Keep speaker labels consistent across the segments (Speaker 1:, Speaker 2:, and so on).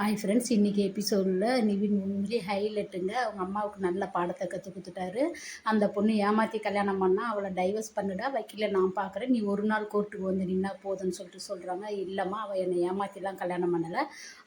Speaker 1: Hi friends இன்றைக்கி எபிசோடில் நிவின் உண்மையிலே ஹைலைட்டுங்க அவங்க அம்மாவுக்கு நல்ல பாடத்தை கற்றுக் கொடுத்துட்டாரு. அந்த பொண்ணு ஏமாற்றி கல்யாணம் பண்ணால் அவளை டைவர்ஸ் பண்ணிடா வக்கீல நான் பார்க்குறேன் நீ ஒரு நாள் கோர்ட்டுக்கு வந்து நின்னா போதுன்னு சொல்லிட்டு சொல்கிறாங்க இல்லைம்மா அவள் என்னை ஏமாற்றிலாம் கல்யாணம் பண்ணலை.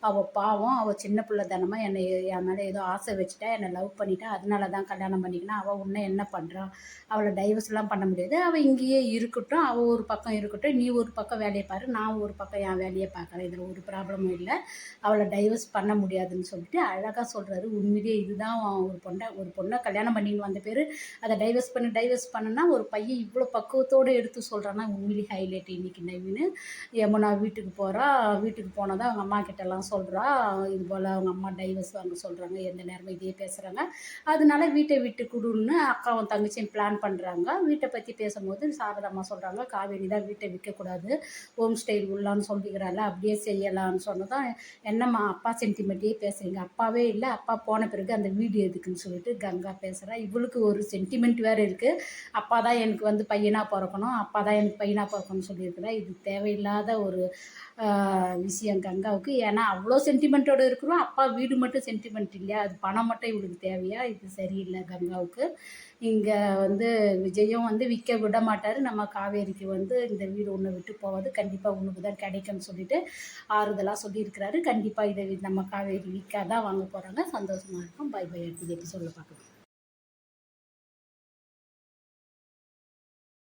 Speaker 1: அவள் பாவம் அவள் சின்ன பிள்ளை தானமாக என்னை என் மேலே ஏதோ ஆசை வச்சுட்டா என்னை லவ் பண்ணிட்டா அதனால தான் கல்யாணம் பண்ணிக்கினா அவள் உன்னை என்ன பண்ணுறான் அவளை டைவர்ஸ்லாம் பண்ண முடியாது. அவள் இங்கேயே இருக்கட்டும் அவள் ஒரு பக்கம் இருக்கட்டும். நீ ஒரு பக்கம் வேலையை பாரு நான் ஒரு பக்கம் என் வேலையை பார்க்குறேன் இதில் ஒரு ப்ராப்ளமும் இல்லை. அவளை டைவர்ஸ் பண்ண முடியாதுன்னு சொல்லிட்டு அழகாக சொல்கிறாரு உண்மையிலேயே இதுதான் ஒரு பொண்ணை ஒரு பொண்ணை கல்யாணம் பண்ணின்னு வந்த பேர். அதை டைவர்ஸ் பண்ணி டைவர்ஸ் பண்ணுனா ஒரு பையன் இவ்வளோ பக்குவத்தோடு எடுத்து சொல்கிறான்னா உண்மையிலே ஹைலைட் இன்னைக்கு நவீன். யமுனா வீட்டுக்கு போகிறா வீட்டுக்கு போனதான் அவங்க அம்மா கிட்டலாம் சொல்கிறா இது போல் அவங்க அம்மா டைவர்ஸ் வாங்க சொல்கிறாங்க எந்த நேரமும் இதே பேசுகிறாங்க அதனால வீட்டை விட்டு கொடுன்னு அக்காவும் தங்கச்சியும் பிளான் பண்ணுறாங்க வீட்டை பற்றி பேசும்போது சாரதாம்மா சொல்கிறாங்க காவேரி தான் வீட்டை விற்கக்கூடாது ஹோம் ஸ்டைல் உள்ளான்னு சொல்லிக்கிறாள் அப்படியே செய்யலான்னு சொன்னதான் என்னம்மா அப்பா சென்டிமெண்ட்டே பேசுகிறீங்க அப்பாவே இல்லை அப்பா போன பிறகு அந்த வீடு எதுக்குன்னு சொல்லிட்டு கங்கா பேசுகிறா இவளுக்கு ஒரு சென்டிமெண்ட் வேறு இருக்குது அப்பா தான் எனக்கு வந்து பையனாக பிறக்கணும். அப்பா தான் எனக்கு பையனாக பிறக்கணும்னு சொல்லியிருக்கிறா. இது தேவையில்லாத ஒரு விஷயம் கங்காவுக்கு. ஏன்னா அவ்வளோ சென்டிமெண்ட்டோடு இருக்கிறோம். அப்பா வீடு மட்டும் சென்டிமெண்ட் இல்லையா? அது பணம் மட்டும் இவளுக்கு தேவையா? இது சரியில்லை கங்காவுக்கு. இங்கே வந்து விஜயும் வந்து விற்க விட மாட்டார். நம்ம காவேரிக்கு வந்து இந்த வீடு ஒன்று விட்டு போவது. கண்டிப்பாக உனக்கு தான் கிடைக்கும்னு சொல்லிட்டு ஆறுதலாக சொல்லியிருக்கிறாரு. கண்டிப்பாக இதை நம்ம காவேரி வீக்காக தான் வாங்க போகிறாங்க சந்தோஷமாக இருக்கும். பை பை அடுத்தது எப்படி சொல்ல பார்க்கலாம்.